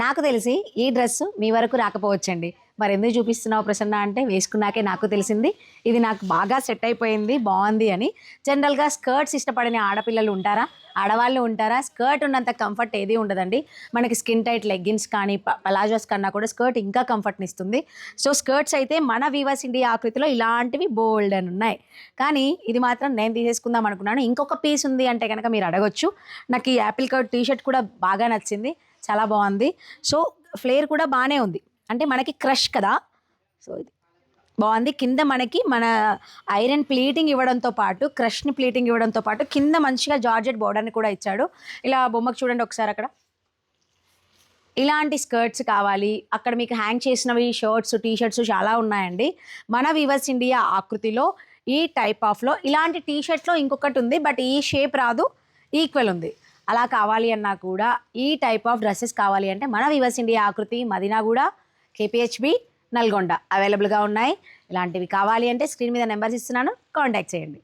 నాకు తెలిసి ఈ డ్రెస్ మీ వరకు రాకపోవచ్చండి. మరి ఎందుకు చూపిస్తున్నావు ప్రసన్న అంటే వేసుకున్నాకే నాకు తెలిసింది. ఇది నాకు బాగా సెట్ అయిపోయింది బాగుంది అని. జనరల్గా స్కర్ట్స్ ఇష్టపడని ఆడపిల్లలు ఉంటారా? ఆడవాళ్ళు ఉంటారా? స్కర్ట్ ఉన్నంత కంఫర్ట్ ఏది ఉండదండి. మనకి స్కిన్ టైట్ లెగ్గిన్స్ కానీ పలాజోస్ కన్నా కూడా స్కర్ట్ ఇంకా కంఫర్ట్ని ఇస్తుంది. సో స్కర్ట్స్ అయితే మన వీవర్స్ ఇండియా ఆకృతిలో ఇలాంటివి బోల్డ్ అని ఉన్నాయి. కానీ ఇది మాత్రం నేను తీసేసుకుందాం అనుకున్నాను. ఇంకొక పీస్ ఉంది అంటే కనుక మీరు అడగొచ్చు. నాకు ఈ యాపిల్ కట్ టీ షర్ట్ కూడా బాగా నచ్చింది. చాలా బాగుంది. సో ఫ్లేర్ కూడా బాగానే ఉంది. అంటే మనకి క్రష్ కదా. సో ఇది బాగుంది. కింద మనకి మన ఐరన్ ప్లీటింగ్ ఇవ్వడంతో పాటు క్రష్ని ప్లీటింగ్ ఇవ్వడంతో పాటు కింద మంచిగా జార్జెట్ బోర్డర్ని కూడా ఇచ్చాడు. ఇలా బొమ్మకు చూడండి ఒకసారి అక్కడ. ఇలాంటి స్కర్ట్స్ కావాలి. అక్కడ మీకు హ్యాంగ్ చేసినవి షర్ట్స్ టీ షర్ట్స్ చాలా ఉన్నాయండి. మన వివర్స్ ఇండియా ఆకృతిలో ఈ టైప్ ఆఫ్లో ఇలాంటి టీ షర్ట్లో ఇంకొకటి ఉంది. బట్ ఈ షేప్ రాదు. ఈక్వల్ ఉంది. అలా కావాలి అన్నా కూడా ఈ టైప్ ఆఫ్ డ్రెస్సెస్ కావాలి అంటే మన వివర్స్ ఇండియా ఆకృతి మదినాగూడ కేపీహెచ్బి నల్గొండ అవైలబుల్గా ఉన్నాయి. ఇలాంటివి కావాలి అంటే స్క్రీన్ మీద నెంబర్స్ ఇస్తున్నాను. కాంటాక్ట్ చేయండి.